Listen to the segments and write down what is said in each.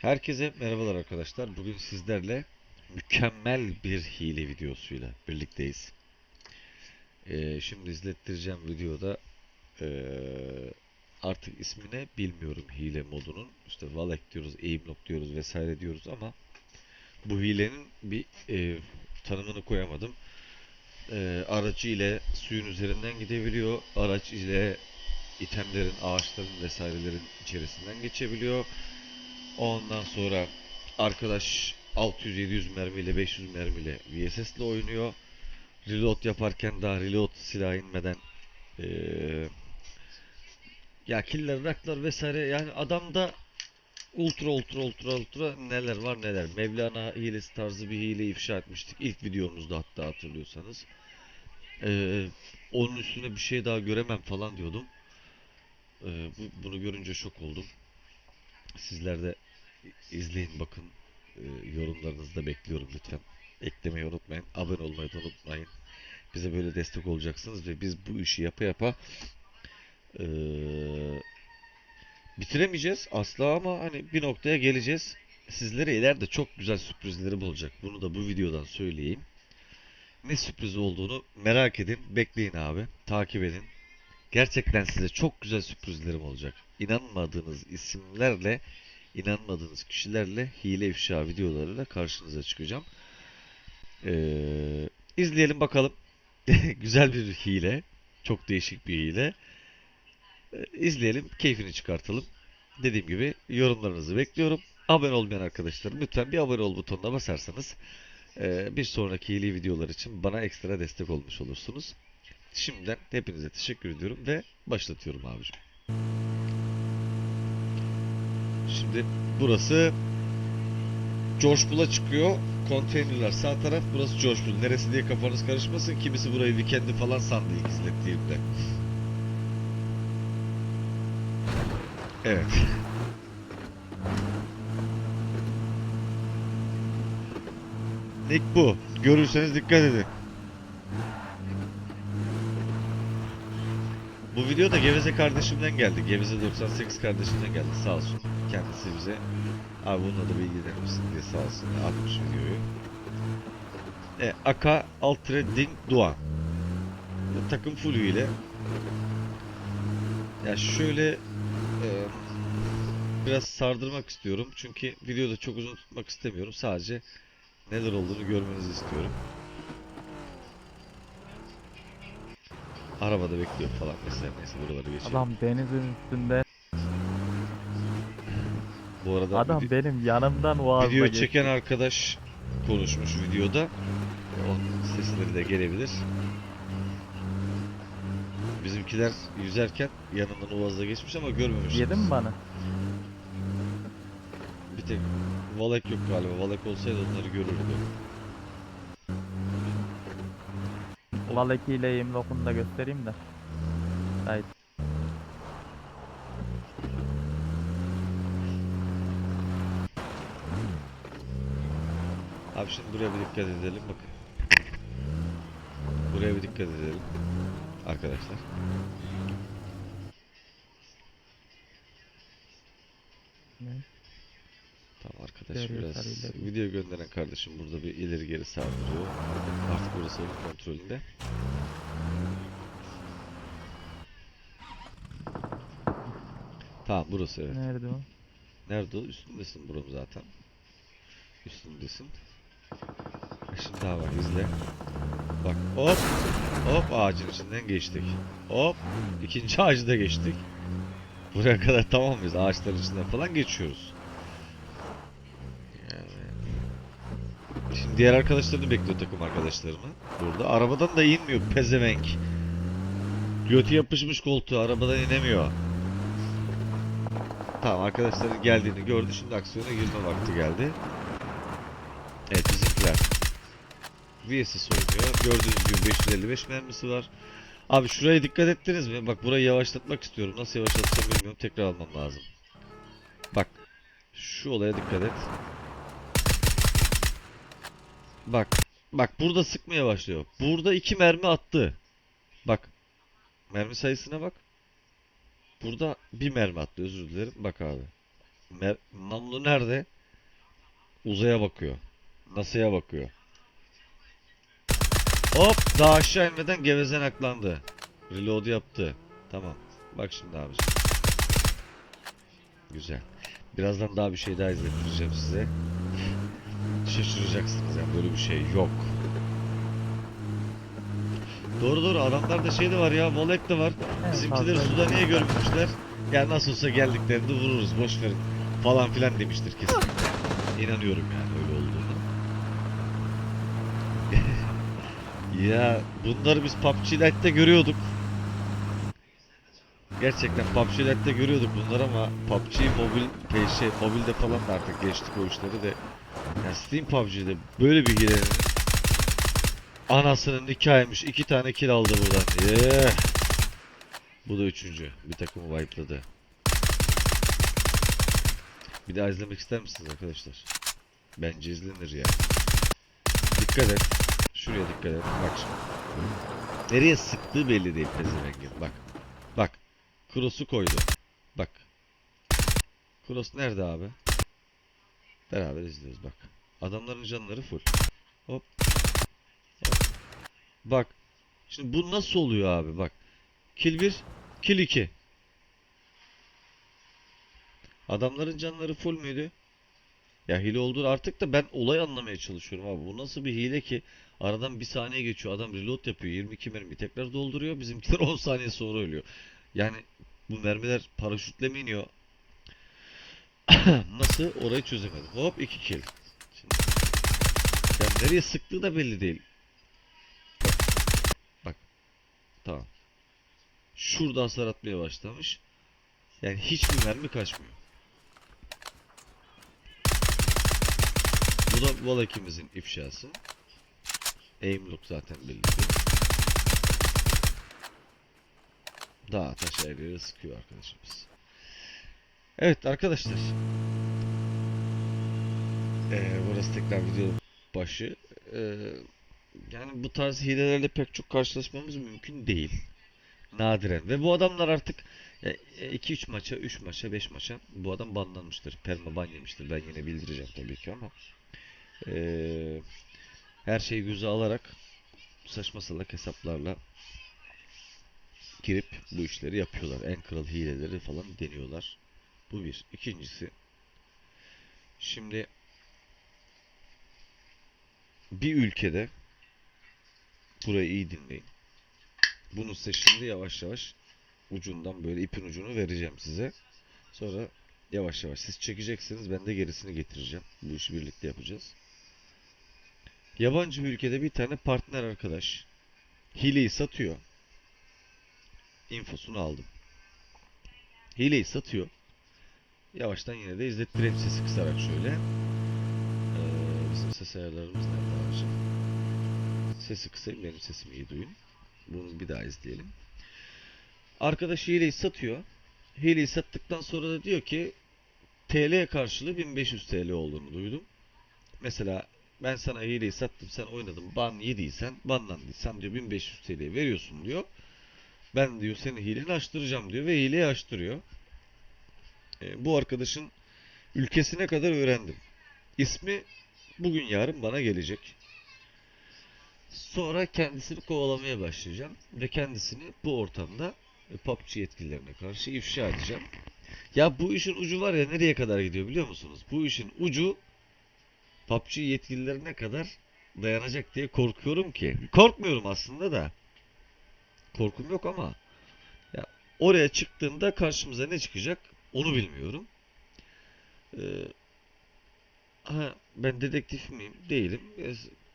Herkese merhabalar arkadaşlar. Bugün sizlerle mükemmel bir hile videosuyla birlikteyiz. Ee, şimdi izlettireceğim videoda ee, artık ismine bilmiyorum hile modunun. İşte Valek diyoruz, Aimlock diyoruz vesaire diyoruz ama bu hilenin bir ee, tanımını koyamadım. Ee, aracı ile suyun üzerinden gidebiliyor. Araç ile itemlerin, ağaçların vesairelerin içerisinden geçebiliyor. Ondan sonra arkadaş 600-700 mermiyle 500 mermiyle VSS ile oynuyor. Reload yaparken daha reload silah inmeden eee ya killer, raklar vesaire yani adamda ultra ultra ultra ultra neler var neler. Mevlana hilesi tarzı bir hile ifşa etmiştik ilk videomuzda hatta hatırlıyorsanız. Eee, onun üstüne bir şey daha göremem falan diyordum. Eee, bu- bunu görünce şok oldum. Sizler de izleyin bakın. Ee, yorumlarınızı da bekliyorum lütfen. Eklemeyi unutmayın. Abone olmayı da unutmayın. Bize böyle destek olacaksınız ve biz bu işi yapa yapa ee, bitiremeyeceğiz asla ama hani bir noktaya geleceğiz. Sizlere ileride çok güzel sürprizlerim olacak. Bunu da bu videodan söyleyeyim. Ne sürpriz olduğunu merak edin. Bekleyin abi. Takip edin. Gerçekten size çok güzel sürprizlerim olacak. İnanmadığınız isimlerle inanmadığınız kişilerle hile ifşa videolarıyla karşınıza çıkacağım. Ee, izleyelim bakalım. Güzel bir hile. Çok değişik bir hile. Ee, izleyelim, keyfini çıkartalım. Dediğim gibi yorumlarınızı bekliyorum. Abone olmayan arkadaşlarım lütfen bir abone ol butonuna basarsanız ee, bir sonraki hile videolar için bana ekstra destek olmuş olursunuz. Şimdiden hepinize teşekkür ediyorum ve başlatıyorum abicim. Şimdi burası George Bull'a çıkıyor. Konteynerler sağ taraf. Burası George Bull. Neresi diye kafanız karışmasın. Kimisi burayı Weekend'i falan sandı ilk izlettiğimde. Evet. Nick bu. Görürseniz dikkat edin. Bu video da Geveze kardeşimden geldi. Geveze 98 kardeşimden geldi sağ olsun. Kendisi bize abi bununla da bilgilenir misin diye sağ olsun atmış videoyu. E, Aka Altredin Doğan. Bu takım full ile. Ya şöyle e, biraz sardırmak istiyorum. Çünkü videoda çok uzun tutmak istemiyorum. Sadece neler olduğunu görmenizi istiyorum. Arabada bekliyor falan mesela neyse buraları geçelim. Adam denizin üstünde. Bu arada Adam vide- benim yanımdan vaazla video geçti. çeken arkadaş konuşmuş videoda. Onun sesleri de gelebilir. Bizimkiler yüzerken yanından Uaz'da geçmiş ama görmemiş. Yedin mi bana? Bir tek Valek yok galiba. Valek olsaydı onları görürdü. Valeki ile Yemlok'unu da göstereyim de. Haydi. Abi şimdi buraya bir dikkat edelim bakın. Buraya bir dikkat edelim. Arkadaşlar. Ne? Tamam arkadaş İleriye biraz sar, ileri. video gönderen kardeşim burada bir ileri geri sardırıyor. Artık burası onun kontrolünde. Tamam burası evet. Nerede o? Nerede o? Üstündesin buram zaten. Üstündesin. Şimdi daha var izle. Bak hop hop ağacın içinden geçtik. Hop ikinci ağacı da geçtik. Buraya kadar tamam mıyız? Ağaçların içinden falan geçiyoruz. Yani. Şimdi diğer arkadaşlarını bekliyor takım arkadaşlarımı. Burada. Arabadan da inmiyor pezevenk. Götü yapışmış koltuğa arabadan inemiyor. Tamam arkadaşların geldiğini gördü. Şimdi aksiyona girme vakti geldi. Evet bizimkiler. VSS oynuyor. Gördüğünüz gibi 555 mermisi var. Abi şuraya dikkat ettiniz mi? Bak burayı yavaşlatmak istiyorum. Nasıl yavaşlatacağım bilmiyorum. Tekrar almam lazım. Bak. Şu olaya dikkat et. Bak. Bak burada sıkmaya başlıyor. Burada iki mermi attı. Bak. Mermi sayısına bak. Burada bir mermi attı özür dilerim. Bak abi. Mer namlu nerede? Uzaya bakıyor. NASA'ya bakıyor. Hop daha aşağı inmeden gevezen aklandı. Reload yaptı. Tamam. Bak şimdi abiciğim. Güzel. Birazdan daha bir şey daha izlettireceğim size. Şaşıracaksınız yani böyle bir şey yok. Doğru doğru adamlarda şey de var ya Volek de var. Bizimkileri suda niye görmüşler? Ya nasıl olsa geldiklerinde vururuz boş verin falan filan demiştir kesin. İnanıyorum yani öyle olduğunu. Ya bunları biz PUBG Lite'de görüyorduk. Gerçekten PUBG Lite'de görüyorduk bunları ama PUBG mobil şey, mobilde falan da artık geçtik o işleri de. Yani Steam PUBG'de böyle bir hilenin anasının nikahıymış. iki tane kill aldı buradan. Yeah. Bu da üçüncü. Bir takımı wipe'ladı. Bir daha izlemek ister misiniz arkadaşlar? Bence izlenir ya. Dikkat et. Şuraya dikkat et. Bak şimdi. Nereye sıktığı belli değil pezevengin. Bak. Bak. Cross'u koydu. Bak. Cross nerede abi? Beraber izliyoruz bak. Adamların canları full. Hop. Hop. Bak. Şimdi bu nasıl oluyor abi bak. Kill 1, kill 2. Adamların canları full müydü? Ya hile olduğunu artık da ben olay anlamaya çalışıyorum abi. Bu nasıl bir hile ki aradan bir saniye geçiyor. Adam reload yapıyor. 22 mermi tekrar dolduruyor. Bizimkiler 10 saniye sonra ölüyor. Yani bu mermiler paraşütle mi iniyor? Nasıl? Orayı çözemedim. Hop 2 kill. Şimdi. Ya nereye sıktığı da belli değil. Bak. Bak. Tamam. Şurada hasar atmaya başlamış. Yani hiçbir mermi kaçmıyor. Bu da Valakimizin ifşası. Aim look zaten belli. Dağ taş her yere sıkıyor arkadaşımız. Evet arkadaşlar. Ee, burası tekrar video başı. Ee, yani bu tarz hilelerle pek çok karşılaşmamız mümkün değil. Nadiren. Ve bu adamlar artık 2-3 maça, 3 maça, 5 maça bu adam banlanmıştır. Perma ban yemiştir. Ben yine bildireceğim tabii ki ama ee, her şeyi göze alarak saçma salak hesaplarla girip bu işleri yapıyorlar. En kral hileleri falan deniyorlar. Bu bir. İkincisi şimdi bir ülkede burayı iyi dinleyin. Bunu size şimdi yavaş yavaş ucundan böyle ipin ucunu vereceğim size. Sonra yavaş yavaş siz çekeceksiniz ben de gerisini getireceğim. Bu işi birlikte yapacağız. Yabancı bir ülkede bir tane partner arkadaş hileyi satıyor. Infosunu aldım. Hileyi satıyor. Yavaştan yine de izlettireyim sesi kısarak şöyle. Ee, bizim ses ayarlarımız nerede abicim? Sesi kısayım benim sesimi iyi duyun. Bunu bir daha izleyelim. Arkadaş hileyi satıyor. Hileyi sattıktan sonra da diyor ki TL karşılığı 1500 TL olduğunu duydum. Mesela ben sana hileyi sattım sen oynadın ban yediysen banlandıysan diyor 1500 TL veriyorsun diyor. Ben diyor seni hileni açtıracağım diyor ve hileyi açtırıyor. E, bu arkadaşın ülkesine kadar öğrendim. İsmi bugün yarın bana gelecek. Sonra kendisini kovalamaya başlayacağım ve kendisini bu ortamda e, PUBG yetkililerine karşı ifşa edeceğim. Ya bu işin ucu var ya nereye kadar gidiyor biliyor musunuz? Bu işin ucu PUBG yetkililerine kadar dayanacak diye korkuyorum ki. Korkmuyorum aslında da. Korkum yok ama ya oraya çıktığında karşımıza ne çıkacak onu bilmiyorum. Ee, ha, ben dedektif miyim? Değilim.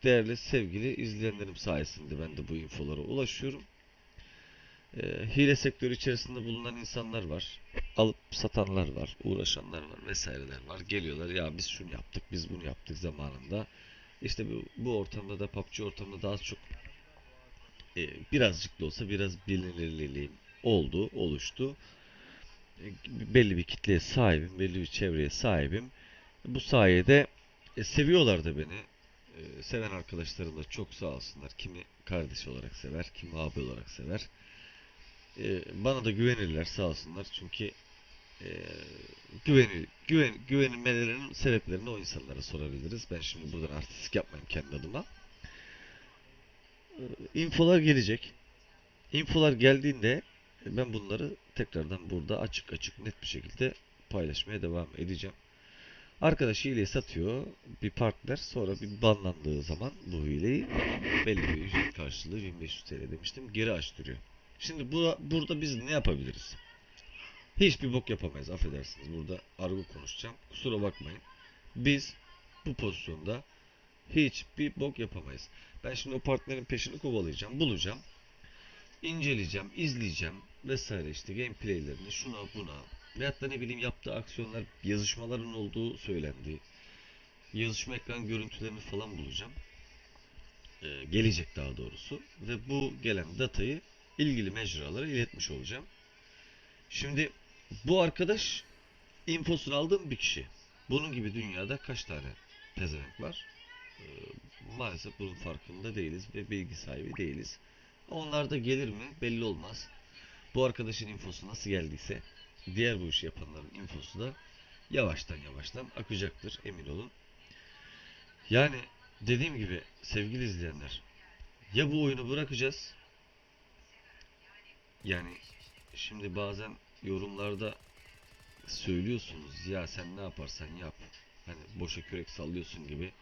Değerli sevgili izleyenlerim sayesinde ben de bu infolara ulaşıyorum. Ee, hile sektörü içerisinde bulunan insanlar var. Alıp satanlar var, uğraşanlar var vesaireler var. Geliyorlar ya biz şunu yaptık, biz bunu yaptık zamanında. İşte bu, bu ortamda da PUBG ortamında daha çok e, birazcık da olsa biraz bilinirliliğim oldu, oluştu. E, belli bir kitleye sahibim, belli bir çevreye sahibim. Bu sayede e, seviyorlar da beni. E, seven arkadaşlarım da çok sağ olsunlar. Kimi kardeş olarak sever, kimi abi olarak sever. E, bana da güvenirler sağ olsunlar. Çünkü e, güveni, güven, güvenilmelerinin sebeplerini o insanlara sorabiliriz. Ben şimdi buradan artistik yapmayayım kendi adıma. E, infolar gelecek. Infolar geldiğinde ben bunları tekrardan burada açık açık net bir şekilde paylaşmaya devam edeceğim. Arkadaş hileyi satıyor bir partner sonra bir banlandığı zaman bu hileyi belli bir ücret karşılığı 1500 TL demiştim geri açtırıyor. Şimdi bura, burada biz ne yapabiliriz? Hiçbir bok yapamayız affedersiniz burada argo konuşacağım kusura bakmayın. Biz bu pozisyonda hiçbir bok yapamayız. Ben şimdi o partnerin peşini kovalayacağım bulacağım inceleyeceğim, izleyeceğim vesaire işte gameplaylerini şuna buna veyahut da ne bileyim yaptığı aksiyonlar yazışmaların olduğu söylendi. Yazışma ekran görüntülerini falan bulacağım. Ee, gelecek daha doğrusu ve bu gelen datayı ilgili mecralara iletmiş olacağım. Şimdi bu arkadaş infosunu aldığım bir kişi. Bunun gibi dünyada kaç tane pezevenk var? Ee, maalesef bunun farkında değiliz ve bilgi sahibi değiliz. Onlar da gelir mi belli olmaz. Bu arkadaşın infosu nasıl geldiyse diğer bu işi yapanların infosu da yavaştan yavaştan akacaktır emin olun. Yani dediğim gibi sevgili izleyenler ya bu oyunu bırakacağız yani şimdi bazen yorumlarda söylüyorsunuz ya sen ne yaparsan yap hani boşa kürek sallıyorsun gibi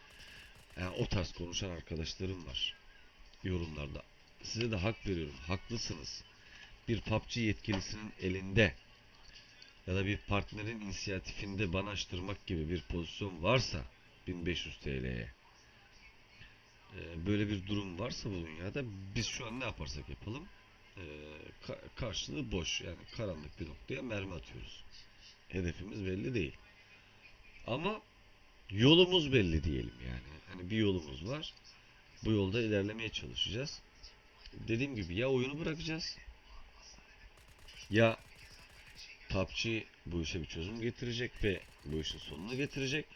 yani o tarz konuşan arkadaşlarım var yorumlarda size de hak veriyorum. Haklısınız. Bir PUBG yetkilisinin elinde ya da bir partnerin inisiyatifinde bana açtırmak gibi bir pozisyon varsa 1500 TL'ye e, böyle bir durum varsa bu dünyada biz şu an ne yaparsak yapalım e, ka- karşılığı boş yani karanlık bir noktaya mermi atıyoruz. Hedefimiz belli değil. Ama yolumuz belli diyelim yani. Hani bir yolumuz var. Bu yolda ilerlemeye çalışacağız dediğim gibi ya oyunu bırakacağız ya PUBG bu işe bir çözüm getirecek ve bu işin sonunu getirecek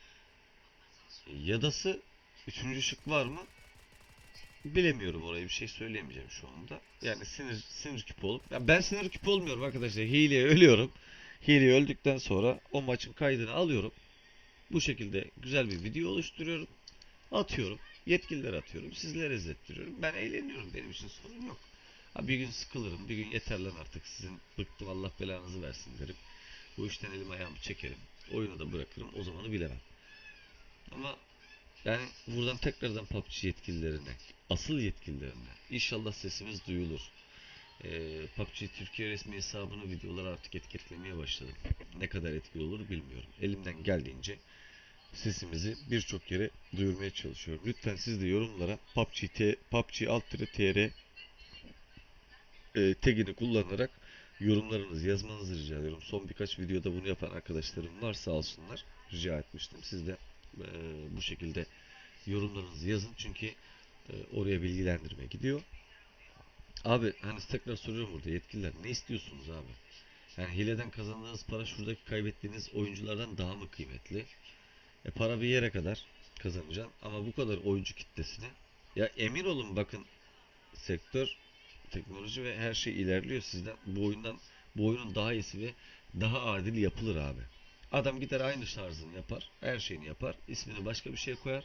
ya dası üçüncü şık var mı bilemiyorum orayı bir şey söyleyemeyeceğim şu anda yani sinir sinir küpü olup ya ben sinir küpü olmuyorum arkadaşlar hileye ölüyorum hileye öldükten sonra o maçın kaydını alıyorum bu şekilde güzel bir video oluşturuyorum atıyorum yetkililere atıyorum, sizlere izlettiriyorum. Ben eğleniyorum, benim için sorun yok. Ha, bir gün sıkılırım, bir gün yeter lan artık sizin bıktım Allah belanızı versin derim. Bu işten elim ayağımı çekerim. Oyunu da bırakırım, o zamanı bilemem. Ama yani buradan tekrardan PUBG yetkililerine, asıl yetkililerine inşallah sesimiz duyulur. Ee, PUBG Türkiye resmi hesabını videolar artık etiketlemeye başladım. Ne kadar etkili olur bilmiyorum. Elimden geldiğince sesimizi birçok yere duyurmaya çalışıyorum. Lütfen siz de yorumlara PUBG, T, PUBG alt tr e, tagini kullanarak yorumlarınızı yazmanızı rica ediyorum. Son birkaç videoda bunu yapan arkadaşlarım var sağ olsunlar. Rica etmiştim. Siz de e, bu şekilde yorumlarınızı yazın. Çünkü e, oraya bilgilendirme gidiyor. Abi hani tekrar soruyorum burada yetkililer ne istiyorsunuz abi? Yani hileden kazandığınız para şuradaki kaybettiğiniz oyunculardan daha mı kıymetli? E para bir yere kadar kazanacaksın ama bu kadar oyuncu kitlesine ya emin olun bakın sektör teknoloji ve her şey ilerliyor sizden bu oyundan bu oyunun daha iyisi ve daha adil yapılır abi. Adam gider aynı şarjını yapar, her şeyini yapar, ismini başka bir şey koyar.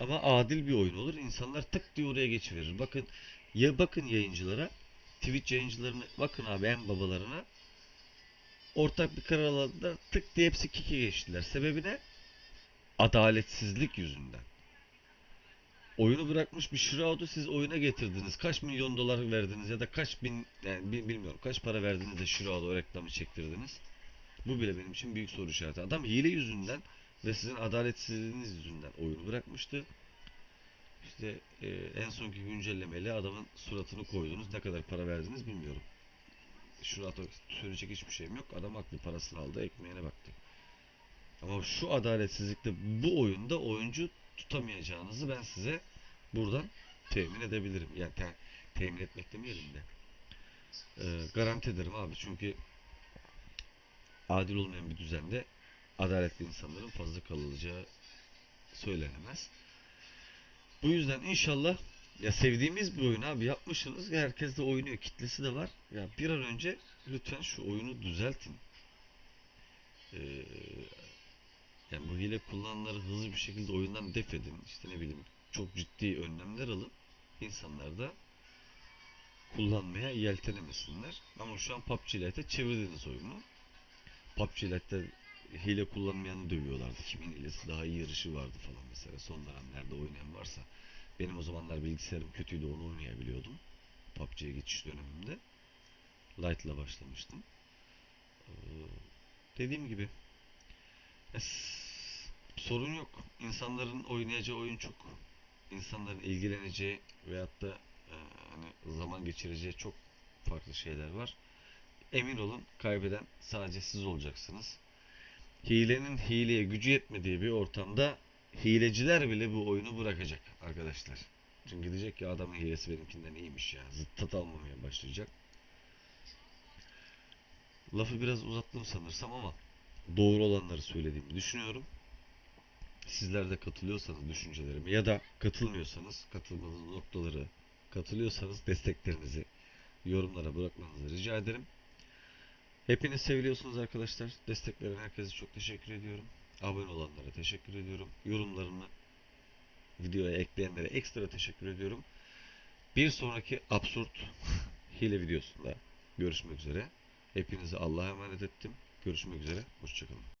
Ama adil bir oyun olur. İnsanlar tık diye oraya geçiverir. Bakın ya bakın yayıncılara, Twitch yayıncılarına bakın abi en babalarına. Ortak bir karar aldılar. Tık diye hepsi kiki geçtiler. Sebebi ne? adaletsizlik yüzünden. Oyunu bırakmış bir Shroud'u siz oyuna getirdiniz. Kaç milyon dolar verdiniz ya da kaç bin yani bi- bilmiyorum kaç para verdiniz de Shroud'a o reklamı çektirdiniz. Bu bile benim için büyük soru işareti. Adam hile yüzünden ve sizin adaletsizliğiniz yüzünden oyunu bırakmıştı. İşte e, en sonki güncellemeyle adamın suratını koydunuz. Ne kadar para verdiniz bilmiyorum. Shroud'a söyleyecek hiçbir şeyim yok. Adam haklı parasını aldı, ekmeğine baktı. Ama şu adaletsizlikte bu oyunda oyuncu tutamayacağınızı ben size buradan temin edebilirim. Yani te- temin etmek demeyelim de. Ee, garanti ederim abi çünkü adil olmayan bir düzende adaletli insanların fazla kalılacağı söylenemez. Bu yüzden inşallah ya sevdiğimiz bir oyun abi yapmışsınız. Herkes de oynuyor. Kitlesi de var. Ya bir an önce lütfen şu oyunu düzeltin. Ee, yani bu hile kullananları hızlı bir şekilde oyundan def edin. İşte ne bileyim çok ciddi önlemler alın. İnsanlar da kullanmaya yeltenemesinler. Ama şu an PUBG Lite'e çevirdiniz oyunu. PUBG Lite'de hile kullanmayanı dövüyorlardı. Kimin hilesi daha iyi yarışı vardı falan mesela. Son dönemlerde oynayan varsa. Benim o zamanlar bilgisayarım kötüydü onu oynayabiliyordum. PUBG'ye geçiş dönemimde. Lite'la başlamıştım. Ee, dediğim gibi e, s- sorun yok. İnsanların oynayacağı oyun çok. İnsanların ilgileneceği veyahut da e, hani zaman geçireceği çok farklı şeyler var. Emin olun kaybeden sadece siz olacaksınız. Hilenin hileye gücü yetmediği bir ortamda hileciler bile bu oyunu bırakacak arkadaşlar. Çünkü diyecek ki adamın hilesi benimkinden iyiymiş ya. Zıttat almamaya başlayacak. Lafı biraz uzattım sanırsam ama doğru olanları söylediğimi düşünüyorum. Sizler de katılıyorsanız düşüncelerime ya da katılmıyorsanız katılmadığınız noktaları katılıyorsanız desteklerinizi yorumlara bırakmanızı rica ederim. Hepiniz seviliyorsunuz arkadaşlar. Destek veren herkese çok teşekkür ediyorum. Abone olanlara teşekkür ediyorum. Yorumlarını videoya ekleyenlere ekstra teşekkür ediyorum. Bir sonraki absürt hile videosunda görüşmek üzere. Hepinizi Allah'a emanet ettim. Görüşmek üzere. Hoşçakalın.